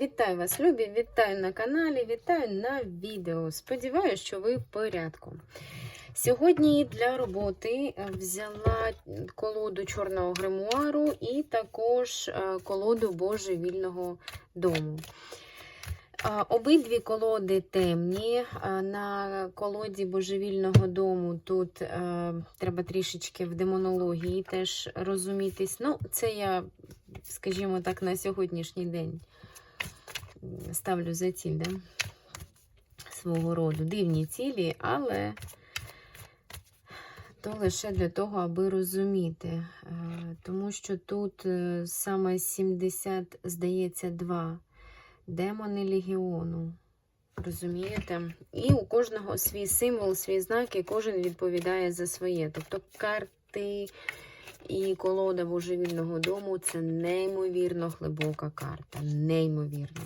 Вітаю вас, любі! Вітаю на каналі, вітаю на відео. Сподіваюся, що ви в порядку. Сьогодні для роботи е, взяла колоду чорного гримуару і також е, колоду Божевільного дому. Е, Обидві колоди темні. На колоді Божевільного дому тут е, треба трішечки в демонології теж розумітись. Ну, це я, скажімо так, на сьогоднішній день ставлю за ціль, да? свого роду. Дивні цілі, але то лише для того, аби розуміти. Е, Тому що тут е, саме 70, здається, 2 демони легіону. Розумієте? І у кожного свій символ, свій знак, і кожен відповідає за своє. Тобто карти і колода божевільного дому це неймовірно глибока карта. Неймовірно.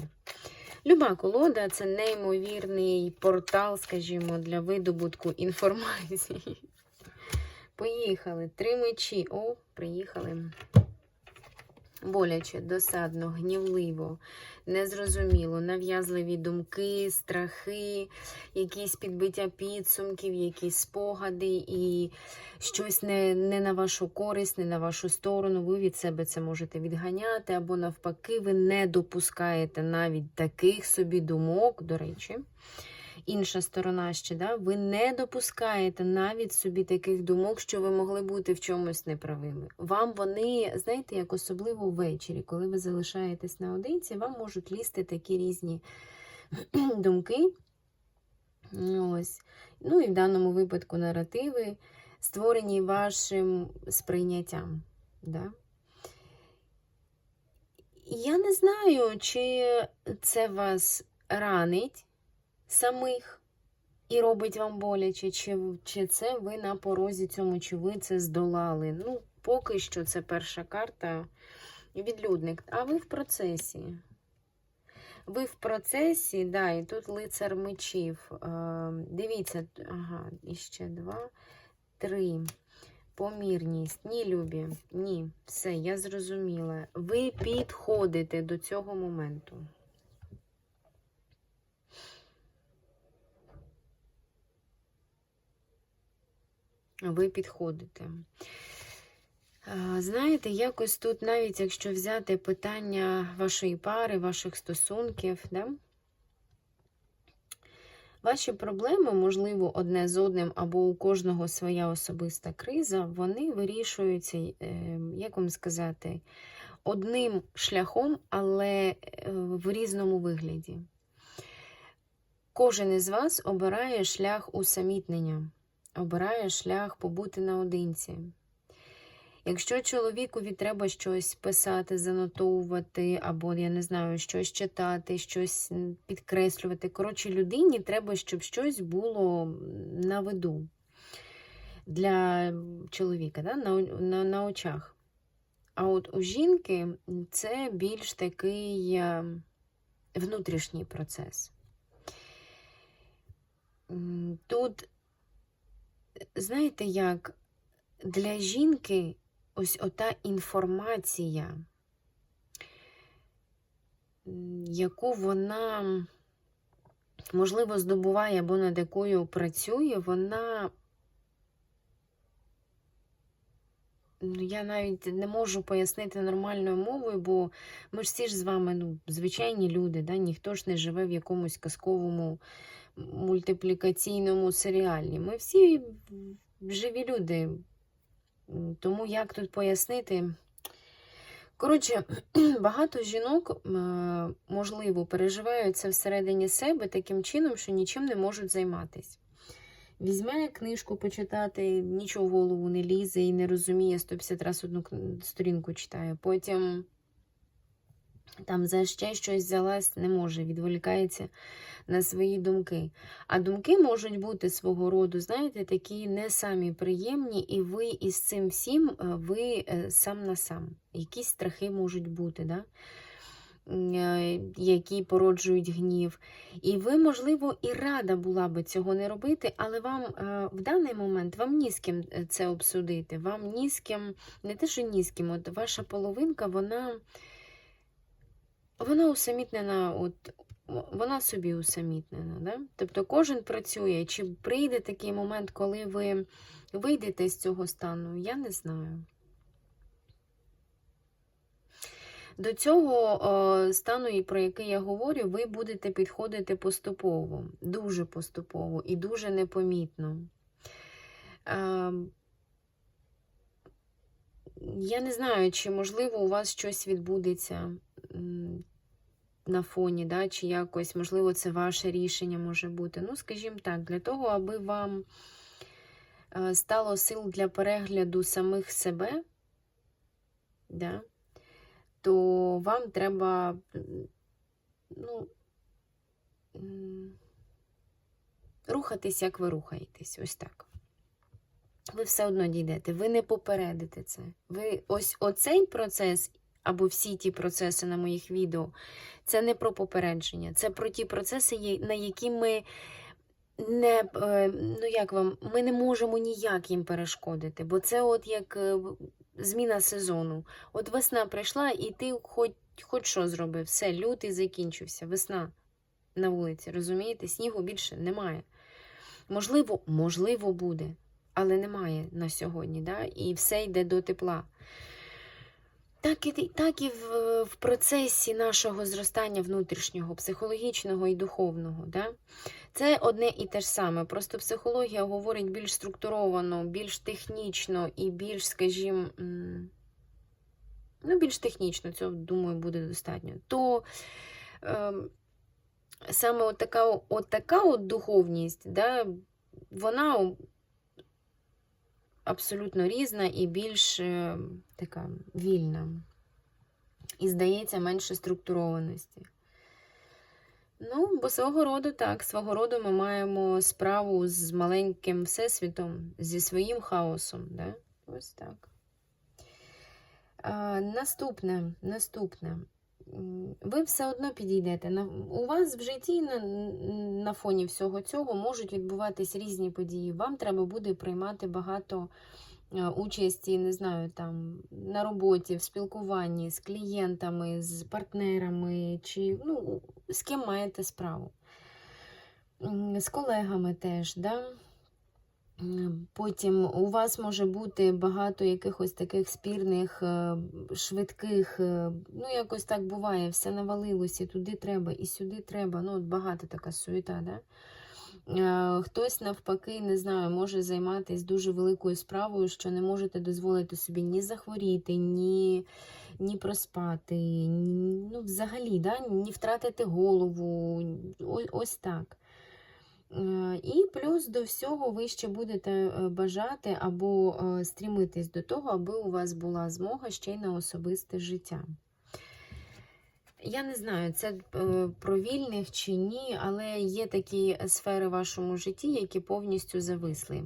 Люба колода це неймовірний портал, скажімо, для видобутку інформації. Поїхали. Три мечі. О, приїхали. Боляче, досадно, гнівливо, незрозуміло, нав'язливі думки, страхи, якісь підбиття підсумків, якісь спогади і щось не, не на вашу користь, не на вашу сторону. Ви від себе це можете відганяти, або навпаки, ви не допускаєте навіть таких собі думок, до речі. Інша сторона ще, да? ви не допускаєте навіть собі таких думок, що ви могли бути в чомусь неправими. Вам вони, знаєте, як особливо ввечері, коли ви залишаєтесь наодинці, вам можуть лізти такі різні думки. Ось. Ну і в даному випадку наративи, створені вашим сприйняттям. Да? Я не знаю, чи це вас ранить самих і робить вам боляче, чи, чи це ви на порозі цьому, чи ви це здолали. Ну, поки що це перша карта відлюдник. А ви в процесі. Ви в процесі, да, і тут лицар мечів. Е, дивіться, ага, іще два, три. Помірність. Ні, любі, ні, все, я зрозуміла. Ви підходите до цього моменту. Ви підходите. Знаєте, якось тут, навіть якщо взяти питання вашої пари, ваших стосунків, да? ваші проблеми, можливо, одне з одним, або у кожного своя особиста криза, вони вирішуються, е, як вам сказати, одним шляхом, але е, в різному вигляді. Кожен із вас обирає шлях усамітнення обирає шлях побути наодинці. Якщо чоловікові треба щось писати, занотовувати, або, я не знаю, щось читати, щось підкреслювати. Коротше, людині треба, щоб щось було на виду для чоловіка, да? на, на, на очах. А от у жінки це більш такий внутрішній процес. Тут знаєте, як для жінки ось ота інформація, яку вона, можливо, здобуває або над якою працює, вона. Ну, я навіть не можу пояснити нормальною мовою, бо ми ж всі ж з вами ну, звичайні люди, да? ніхто ж не живе в якомусь казковому мультиплікаційному серіалі. Ми всі живі люди. Тому як тут пояснити? Коротше, багато жінок, можливо, переживають це всередині себе таким чином, що нічим не можуть займатися. Візьме книжку почитати, нічого в голову не лізе і не розуміє, 150 разів одну сторінку читає. Потім там за ще щось взялась, не може, відволікається на свої думки. А думки можуть бути свого роду, знаєте, такі не самі приємні, і ви із цим всім е, ви е, сам на сам. Якісь страхи можуть бути, да? Е, які породжують гнів. І ви, можливо, і рада була би цього не робити, але вам в даний момент вам ні з ким це обсудити. Вам ні з ким, не те, що ні з ким, от ваша половинка, вона вона усамітнена, от, вона собі усамітнена. Да? Тобто кожен працює. Чи прийде такий момент, коли ви вийдете з цього стану, я не знаю. До цього стану, про який я говорю, ви будете підходити поступово, дуже поступово і дуже непомітно. Я не знаю, чи можливо у вас щось відбудеться на фоні, да, чи якось, можливо, це ваше рішення може бути. Ну, скажімо так, для того, аби вам е, стало сил для перегляду самих себе, да, то вам треба, ну, рухатись, як ви рухаєтесь, ось так. Ви все одно дійдете, ви не попередите це. Ви ось оцей процес, або всі ті процеси на моїх відео, це не про попередження, це про ті процеси, на які ми не, е, ну як вам, ми не можемо ніяк їм перешкодити, бо це от як е, зміна сезону. От весна прийшла, і ти хоч, хоч що зробив, все, лютий закінчився, весна на вулиці, розумієте? Снігу більше немає. Можливо, можливо, буде, але немає на сьогодні, да? і все йде до тепла. Так і, так і в, в процесі нашого зростання внутрішнього, психологічного і духовного. Да? Це одне і те ж саме. Просто психологія говорить більш структуровано, більш технічно і більш, скажімо, ну, більш технічно, цього, думаю, буде достатньо. То ем, саме от така, от така от духовність, да, вона абсолютно різна і більш е, така вільна. І, здається, менше структурованості. Ну, бо свого роду так, свого роду ми маємо справу з маленьким всесвітом, зі своїм хаосом. Да? Ось так. А, наступне, наступне. Ви все одно підійдете. У вас в житті на, на фоні всього цього можуть відбуватись різні події. Вам треба буде приймати багато е, участі, не знаю, там на роботі, в спілкуванні з клієнтами, з партнерами, чи ну, з ким маєте справу. З колегами теж, да? Потім у вас може бути багато якихось таких спірних, е, швидких, е, ну якось так буває, все навалилося, туди треба, і сюди треба. Ну, от багато така суєта, да? Е, Хтось навпаки, не знаю, може займатися дуже великою справою, що не можете дозволити собі ні захворіти, ні, ні проспати, ні, ну, взагалі, да? ні втратити голову. Ось так. Е, І плюс до всього ви ще будете е, бажати або е, стрімитись до того, аби у вас була змога ще й на особисте життя. Я не знаю, це про вільних чи ні, але є такі сфери в вашому житті, які повністю зависли.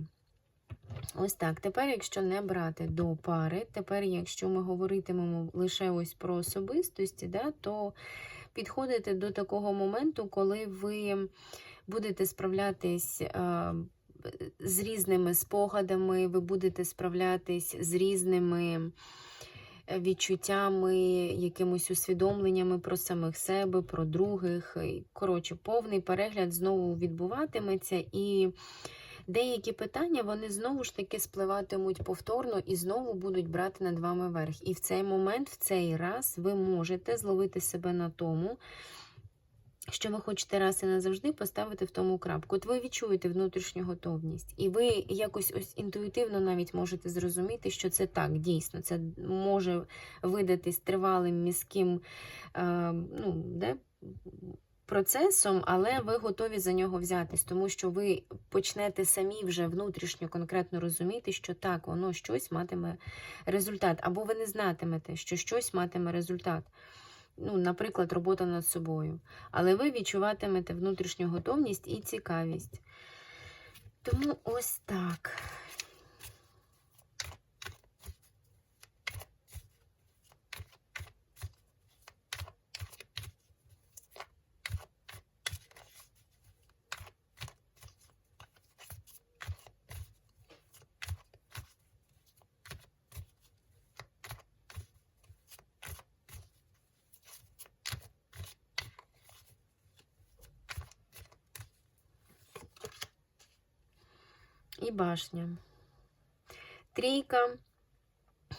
Ось так. Тепер, якщо не брати до пари, тепер, якщо ми говоритимемо лише ось про особистості, да, то підходите до такого моменту, коли ви будете справлятись е, з різними спогадами, ви будете справлятись з різними е, відчуттями, якимось усвідомленнями про самих себе, про других. Коротше, повний перегляд знову відбуватиметься, і деякі питання вони знову ж таки спливатимуть повторно і знову будуть брати над вами верх. І в цей момент, в цей раз, ви можете зловити себе на тому, що ви хочете раз і назавжди поставити в тому крапку. От ви відчуєте внутрішню готовність, і ви якось ось інтуїтивно навіть можете зрозуміти, що це так, дійсно, це може видатись тривалим міським е, ну, де, процесом, але ви готові за нього взятись, тому що ви почнете самі вже внутрішньо конкретно розуміти, що так, воно щось матиме результат, або ви не знатимете, що щось матиме результат. Ну, наприклад, робота над собою. Але ви відчуватимете внутрішню готовність і цікавість. Тому ось так. І башня. Трійка,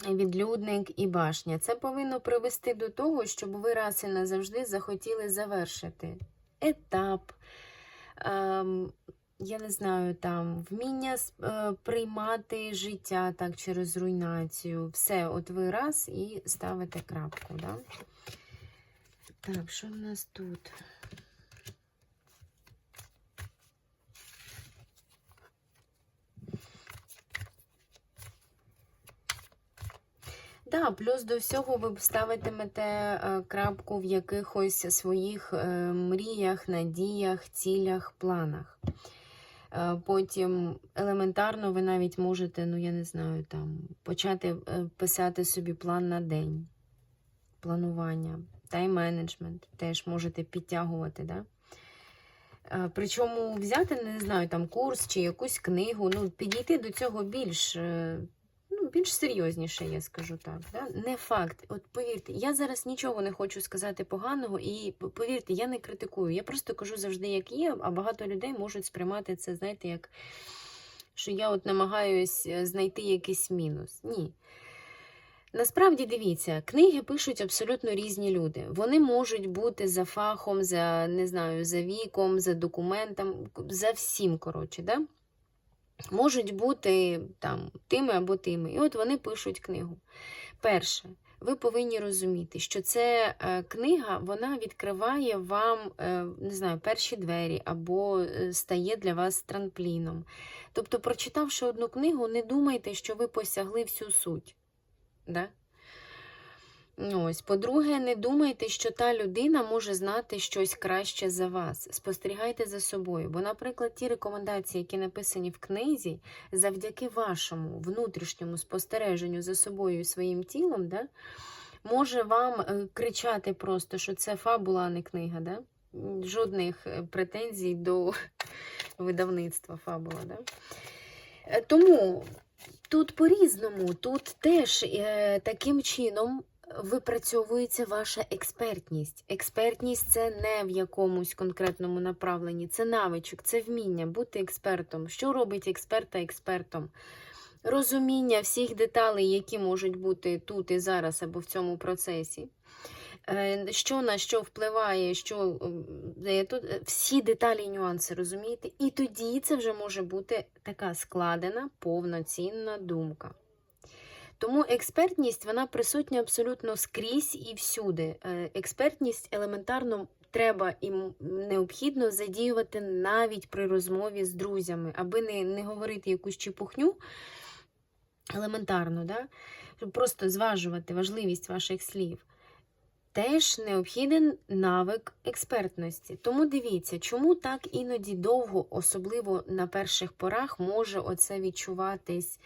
відлюдник і башня. Це повинно привести до того, щоб ви раз і назавжди захотіли завершити етап. Ем, я не знаю, там вміння е, приймати життя так через руйнацію. Все, от ви раз і ставите крапку. Да? Так, що в нас тут? Да, плюс до всього ви ставитимете е, крапку в якихось своїх е, мріях, надіях, цілях, планах. Е, Потім елементарно ви навіть можете, ну я не знаю, там почати писати собі план на день, планування, тайм-менеджмент теж можете підтягувати. Да? Причому взяти, не знаю, там курс чи якусь книгу, ну, підійти до цього більш, більш серйозніше, я скажу так. Да? Не факт. От повірте, я зараз нічого не хочу сказати поганого, і повірте, я не критикую. Я просто кажу завжди, як є, а багато людей можуть сприймати це, знаєте, як що я от намагаюсь е, знайти якийсь мінус. Ні. Насправді дивіться, книги пишуть абсолютно різні люди. Вони можуть бути за фахом, за не знаю, за віком, за документом, за всім, коротше, да? Можуть бути там тими або тими. І от вони пишуть книгу. Перше, ви повинні розуміти, що це е, книга, вона відкриває вам, е, не знаю, перші двері або е, стає для вас трампліном. Тобто, прочитавши одну книгу, не думайте, що ви посягли всю суть. Да? Ось. По-друге, не думайте, що та людина може знати щось краще за вас. Спостерігайте за собою. Бо, наприклад, ті рекомендації, які написані в книзі, завдяки вашому внутрішньому спостереженню за собою і своїм тілом, да, може вам е, кричати просто, що це фабула, а не книга. Да? Жодних е, претензій до видавництва фабула. Да? Е, Тому тут по-різному, тут теж е, таким чином випрацьовується ваша експертність. Експертність це не в якомусь конкретному направленні, це навичок, це вміння бути експертом. Що робить експерта експертом? Розуміння всіх деталей, які можуть бути тут і зараз або в цьому процесі. Е, Що на що впливає, що тут е, всі деталі і нюанси, розумієте? І тоді це вже може бути така складена, повноцінна думка. Тому експертність вона присутня абсолютно скрізь і всюди. Е, Експертність елементарно треба і необхідно задіювати навіть при розмові з друзями, аби не, не говорити якусь чепухню елементарно, да? щоб просто зважувати важливість ваших слів. Теж необхіден навик експертності. Тому дивіться, чому так іноді довго, особливо на перших порах, може оце відчуватись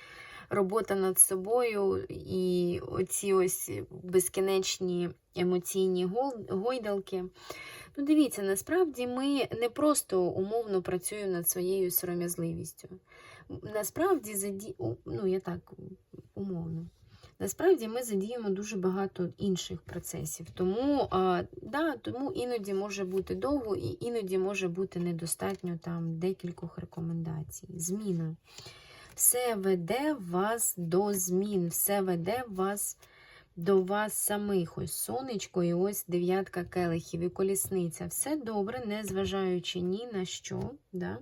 робота над собою і оці ось безкінечні емоційні гойдалки. Ну, дивіться, насправді ми не просто умовно працюємо над своєю сором'язливістю. Насправді, заді... ну, я так умовно. Насправді ми задіємо дуже багато інших процесів. Тому, а, да, тому іноді може бути довго, і іноді може бути недостатньо там декількох рекомендацій. Зміна. Все веде вас до змін, все веде вас до вас самих. Ось сонечко і ось дев'ятка келихів і колісниця. Все добре, не зважаючи ні на що. Да?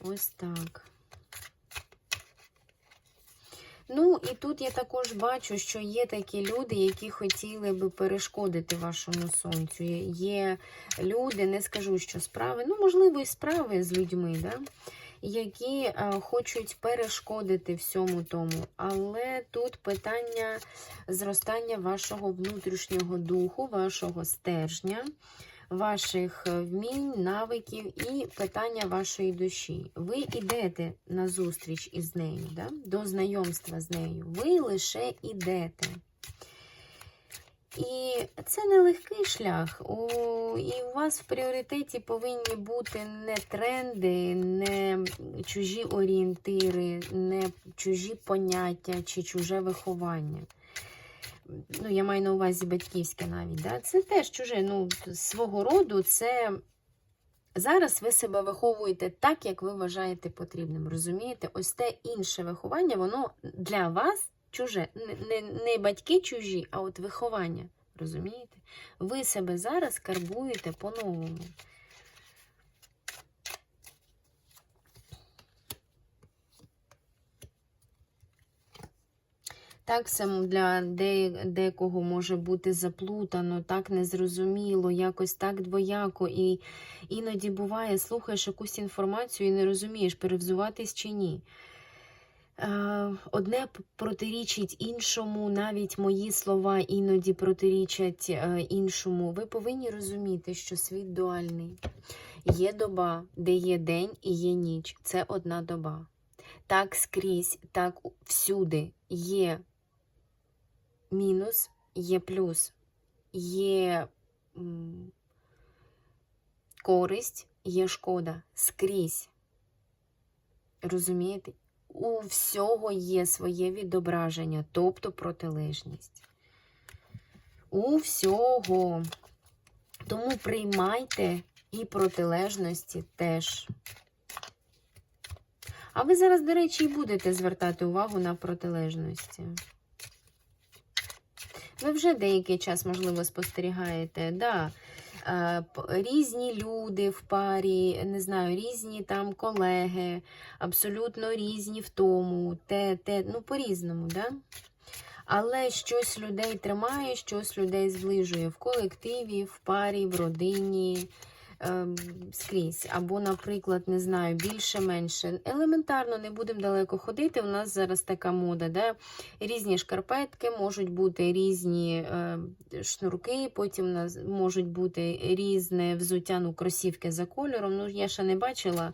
Ось так. Ну, і тут я також бачу, що є такі люди, які хотіли би перешкодити вашому сонцю. Є- люди, не скажу, що справи, ну, можливо, і справи з людьми, да? Які е, хочуть перешкодити всьому тому. Але тут питання зростання вашого внутрішнього духу, вашого стержня, ваших вмінь, навиків і питання вашої душі. Ви йдете на зустріч із нею, да? до знайомства з нею. Ви лише йдете. І це не легкий шлях. У, і у вас в пріоритеті повинні бути не тренди, не чужі орієнтири, не чужі поняття чи чуже виховання. Ну, я маю на увазі батьківське навіть. Да? Це теж чуже. Ну, свого роду це Зараз ви себе виховуєте так, як ви вважаєте потрібним. Розумієте? Ось те інше виховання, воно для вас чуже. Не, не, не батьки чужі, а от виховання. Розумієте? Ви себе зараз карбуєте по-новому. Так само для де, декого може бути заплутано, так незрозуміло, якось так двояко. І іноді буває, слухаєш якусь інформацію і не розумієш, перевзуватись чи ні. Е, Одне протирічить іншому, навіть мої слова іноді протирічать е, іншому. Ви повинні розуміти, що світ дуальний. Є доба, де є день і є ніч. Це одна доба. Так скрізь, так всюди є мінус, є плюс, є користь, є шкода. Скрізь. Розумієте? У всього є своє відображення, тобто протилежність. У всього. Тому приймайте і протилежності теж. А ви зараз, до речі, і будете звертати увагу на протилежності. Ви вже деякий час, можливо, спостерігаєте, п- різні люди в парі, не знаю, різні там колеги, абсолютно різні в тому, те, те, ну, по-різному, да? Але щось людей тримає, щось людей зближує в колективі, в парі, в родині, скрізь. Або, наприклад, не знаю, більше-менше. Елементарно не будемо далеко ходити. У нас зараз така мода, да? різні шкарпетки, можуть бути різні е, шнурки, потім у нас можуть бути різне взуття, ну, кросівки за кольором. Ну, я ще не бачила.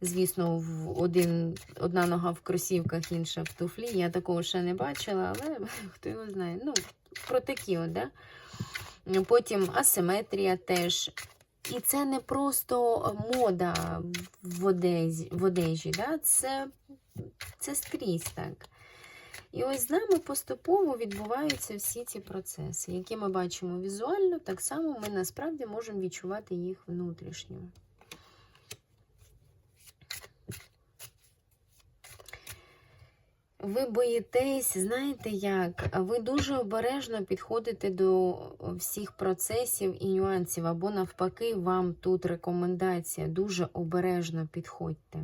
Звісно, в один, одна нога в кросівках, інша в туфлі. Я такого ще не бачила, але хто його знає. Ну, про такі, от, да? Потім асиметрія теж. І це не просто мода в одежі, в одежі да? це, це скрізь так. І ось з нами поступово відбуваються всі ці процеси, які ми бачимо візуально, так само ми насправді можемо відчувати їх внутрішньо. Ви боїтесь, знаєте як? Ви дуже обережно підходите до всіх процесів і нюансів, або навпаки, вам тут рекомендація. Дуже обережно підходьте.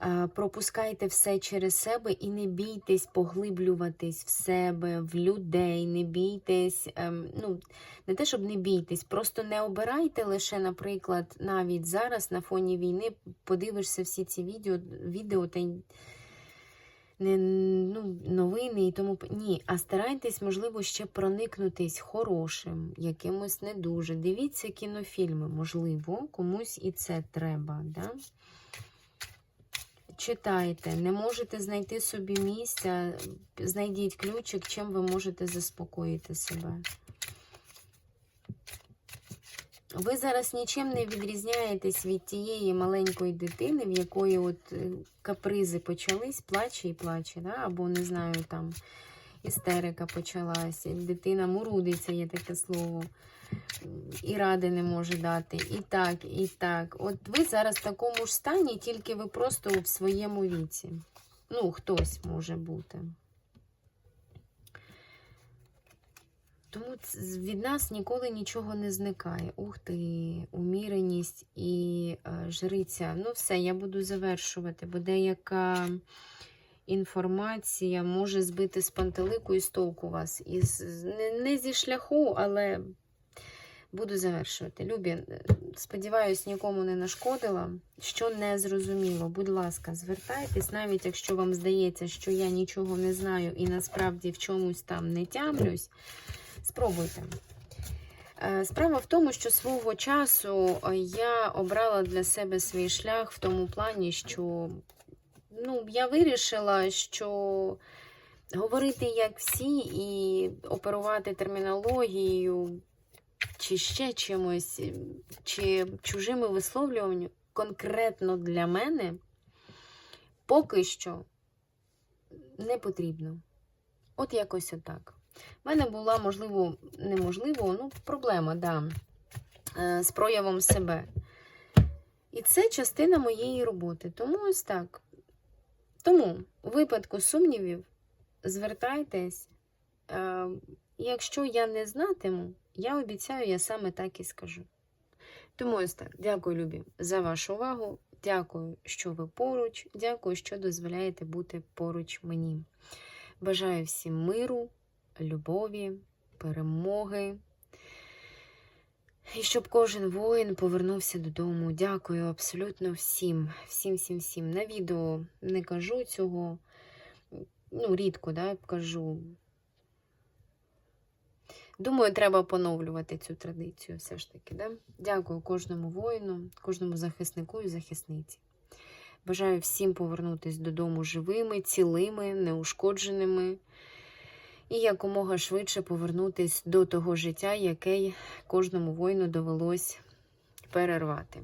Е, Пропускайте все через себе і не бійтесь поглиблюватись в себе, в людей, не бійтесь, ем, ну, не те, щоб не бійтесь, просто не обирайте лише, наприклад, навіть зараз на фоні війни подивишся всі ці відео, відео та не ну, новини і тому ні, а старайтесь, можливо, ще проникнутись хорошим, якимось не дуже. Дивіться кінофільми, можливо, комусь і це треба. Да? Читайте, не можете знайти собі місця, знайдіть ключик, чим ви можете заспокоїти себе. Ви зараз нічим не відрізняєтесь від тієї маленької дитини, в якої от е, капризи почались, плаче і плаче, да? або, не знаю, там істерика почалася, дитина мурудиться, є таке слово, і ради не може дати, і так, і так. От ви зараз в такому ж стані, тільки ви просто в своєму віці. Ну, хтось може бути. Тому від нас ніколи нічого не зникає. Ух ти, уміреність і е, жриця. Ну, все, я буду завершувати, бо деяка інформація може збити з пантелику і з толку вас. І не зі шляху, але буду завершувати. Любі, е, сподіваюсь, нікому не нашкодила. Що не зрозуміло, будь ласка, звертайтесь, навіть якщо вам здається, що я нічого не знаю і насправді в чомусь там не тямлюсь. Спробуйте. Е, Справа в тому, що свого часу е, я обрала для себе свій шлях в тому плані, що ну, я вирішила, що говорити як всі і оперувати термінологією, чи ще чимось, чи чужими висловлюваннями конкретно для мене поки що не потрібно. От якось отак. У мене була, можливо, неможливо, ну, проблема, да, е, з проявом себе. І це частина моєї роботи. Тому ось так. Тому, у випадку сумнівів, звертайтесь. Е, якщо я не знатиму, я обіцяю, я саме так і скажу. Тому ось так. Дякую, Любі, за вашу увагу. Дякую, що ви поруч. Дякую, що дозволяєте бути поруч мені. Бажаю всім миру, любові, перемоги. І щоб кожен воїн повернувся додому. Дякую абсолютно всім, всім, всім, всім. На відео не кажу цього. Ну, рідко, да, кажу. Думаю, треба поновлювати цю традицію все ж таки. Да? Дякую кожному воїну, кожному захиснику і захисниці. Бажаю всім повернутися додому живими, цілими, неушкодженими і якомога швидше повернутися до того життя, яке кожному воїну довелось перервати.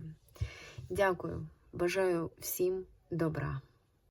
Дякую. Бажаю всім добра.